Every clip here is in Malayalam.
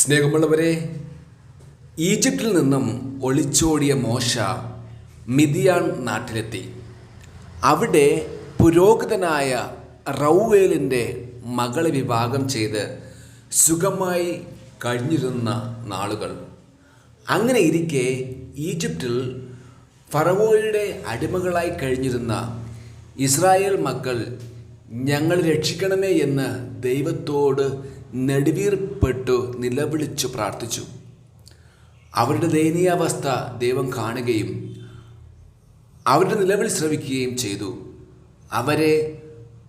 സ്നേഹമുള്ളവരെ ഈജിപ്തിൽ നിന്നും ഒളിച്ചോടിയ മോശ മിതിയാൻ നാട്ടിലെത്തി. അവിടെ പുരോഹിതനായ റൗവേലിന്റെ മകളെ വിവാഹം ചെയ്ത് സുഖമായി കഴിഞ്ഞിരുന്ന നാളുകൾ. അങ്ങനെ ഇരിക്കെ ഈജിപ്തിൽ ഫറവോയുടെ അടിമകളായി കഴിഞ്ഞിരുന്ന ഇസ്രായേൽ മക്കൾ ഞങ്ങൾ രക്ഷിക്കണമേ എന്ന് ദൈവത്തോട് നെടുവീർപ്പെട്ടു നിലവിളിച്ചു പ്രാർത്ഥിച്ചു. അവരുടെ ദയനീയാവസ്ഥ ദൈവം കാണുകയും അവരുടെ നിലവിളി ശ്രവിക്കുകയും ചെയ്തു. അവരെ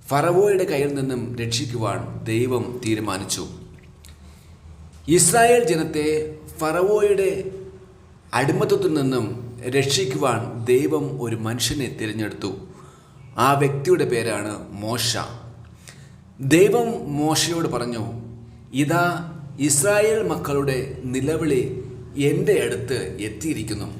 ഫറവോയുടെ കയ്യിൽ നിന്നും രക്ഷിക്കുവാൻ ദൈവം തീരുമാനിച്ചു. ഇസ്രായേൽ ജനത്തെ ഫറവോയുടെ അടിമത്തത്തിൽ നിന്നും രക്ഷിക്കുവാൻ ദൈവം ഒരു മനുഷ്യനെ തിരഞ്ഞെടുത്തു. ആ വ്യക്തിയുടെ പേരാണ് മോശ. ദൈവം മോശയോട് പറഞ്ഞു ഇതാ ഇസ്രായേൽ മക്കളുടെ നിലവിളി എന്റെ അടുത്ത് എത്തിയിരിക്കുന്നു.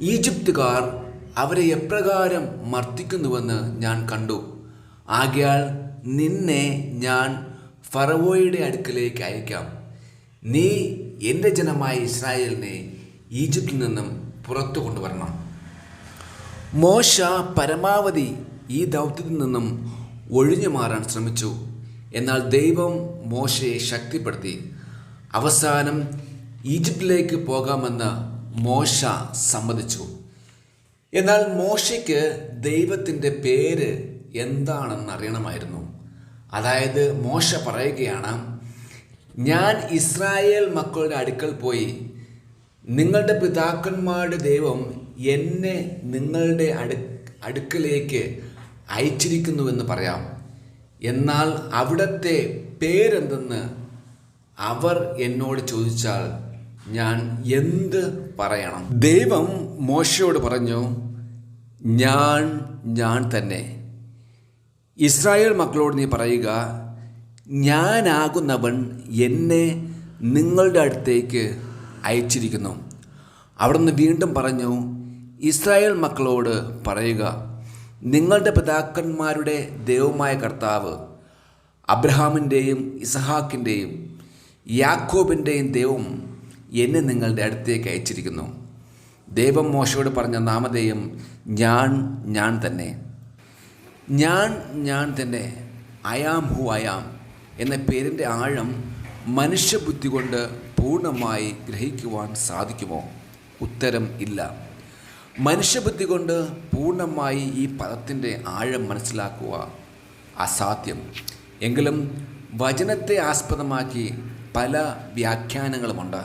ഈജിപ്തുകാർ അവരെ എപ്രകാരം മർദ്ദിക്കുന്നുവെന്ന് ഞാൻ കണ്ടു. ആകയാൽ നിന്നെ ഞാൻ ഫറവോയുടെ അടുക്കിലേക്ക് അയക്കാം. നീ എന്റെ ജനമായ ഇസ്രായേലിനെ ഈജിപ്തിൽ നിന്നും പുറത്തു കൊണ്ടുവരണം. മോശ പരമാവധി ഈ ദൗത്യത്തിൽ നിന്നും ഒഴിഞ്ഞു മാറാൻ ശ്രമിച്ചു. എന്നാൽ ദൈവം മോശയെ ശക്തിപ്പെടുത്തി അവസാനം ഈജിപ്തിലേക്ക് പോകാമെന്ന് മോശ സമ്മതിച്ചു. എന്നാൽ മോശയ്ക്ക് ദൈവത്തിന്റെ പേര് എന്താണെന്ന് അറിയണമായിരുന്നു. അതായത് മോശ പറയുകയാണ് ഞാൻ ഇസ്രായേൽ മക്കളുടെ അടുക്കൽ പോയി. നിങ്ങളുടെ പിതാക്കന്മാരുടെ ദൈവം എന്നെ നിങ്ങളുടെ അടു അടുക്കലേക്ക് അയച്ചിരിക്കുന്നുവെന്ന് പറയാം. എന്നാൽ അവിടത്തെ പേരെന്തെന്ന് അവർ എന്നോട് ചോദിച്ചാൽ ഞാൻ എന്ത് പറയണം? ദൈവം മോശയോട് പറഞ്ഞു ഞാൻ ഞാൻ തന്നെ. ഇസ്രായേൽ മക്കളോട് നീ പറയുക ഞാനാകുന്നവൻ എന്നെ നിങ്ങളുടെ അടുത്തേക്ക് അയച്ചിരിക്കുന്നു. അവിടുന്ന് വീണ്ടും പറഞ്ഞു ഇസ്രായേൽ മക്കളോട് പറയുക നിങ്ങളുടെ പിതാക്കന്മാരുടെ ദൈവമായ കർത്താവ് അബ്രഹാമിന്റെയും ഇസഹാക്കിന്റെയും യാക്കോബിന്റെയും ദൈവം എന്നെ നിങ്ങളുടെ അടുത്തേക്ക് അയച്ചിരിക്കുന്നു. ദൈവം മോശയോട് പറഞ്ഞ നാമധേയം ഞാൻ ഞാൻ തന്നെ. ഞാൻ ഞാൻ തന്നെ. അയാം ഹു അയാം എന്ന പേരിന്റെ ആഴം മനുഷ്യബുദ്ധി കൊണ്ട് പൂർണമായി ഗ്രഹിക്കുവാൻ സാധിക്കുമോ? ഉത്തരം ഇല്ല. മനുഷ്യബുദ്ധി കൊണ്ട് പൂർണമായി ഈ പദത്തിന്റെ ആഴം മനസ്സിലാക്കുക അസാധ്യം. എങ്കിലും വചനത്തെ ആസ്പദമാക്കി പല വ്യാഖ്യാനങ്ങളുമുണ്ട്.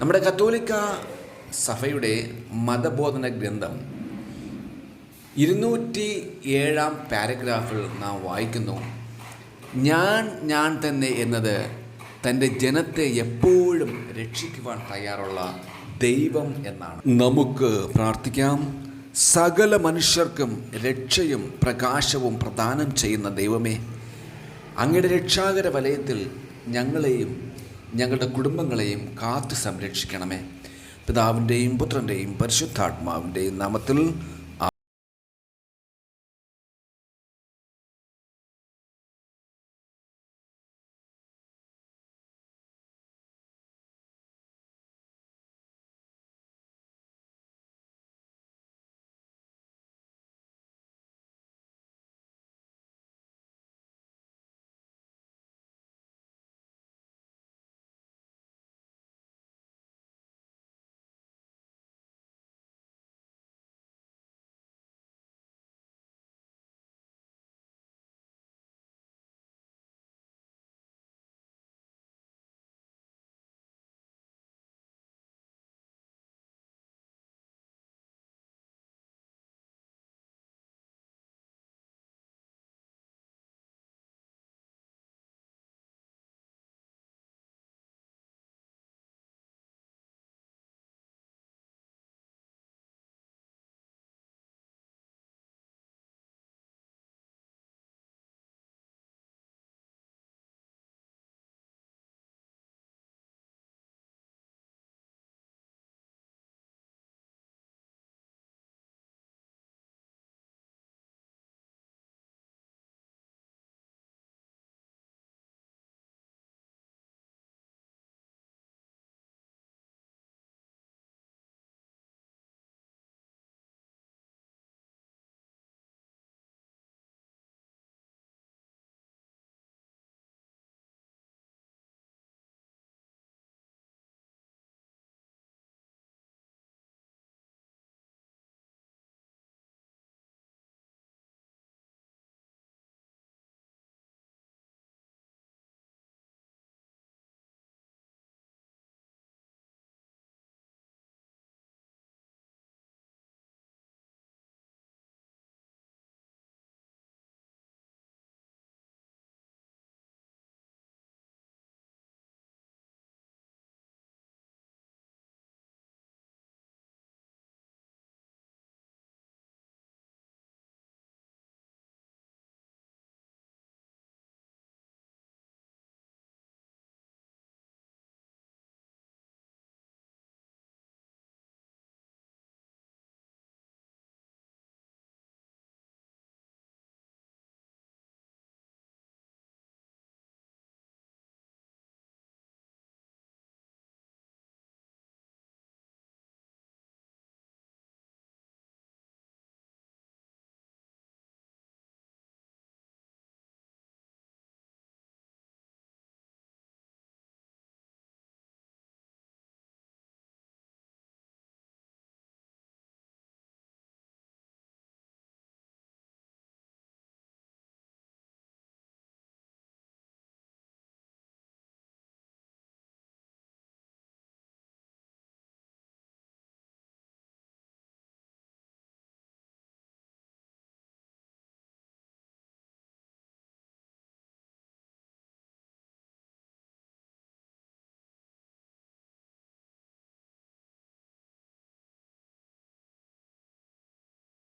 നമ്മുടെ കത്തോലിക്ക സഭയുടെ മതബോധന ഗ്രന്ഥം ഇരുന്നൂറ്റി ഏഴാം പാരഗ്രാഫിൽ നാം വായിക്കുന്നു. ഞാൻ ഞാൻ തന്നെ എന്നത് തന്റെ ജനത്തെ എപ്പോഴും രക്ഷിക്കുവാൻ തയ്യാറുള്ള ദൈവം എന്നാണ്. നമുക്ക് പ്രാർത്ഥിക്കാം. സകല മനുഷ്യർക്കും രക്ഷയും പ്രകാശവും പ്രദാനം ചെയ്യുന്ന ദൈവമേ അങ്ങയുടെ രക്ഷാകര വലയത്തിൽ ഞങ്ങളെയും ഞങ്ങളുടെ കുടുംബങ്ങളെയും കാത്തു സംരക്ഷിക്കണമേ. പിതാവിന്റെയും പുത്രന്റെയും പരിശുദ്ധാത്മാവിന്റെയും നാമത്തിൽ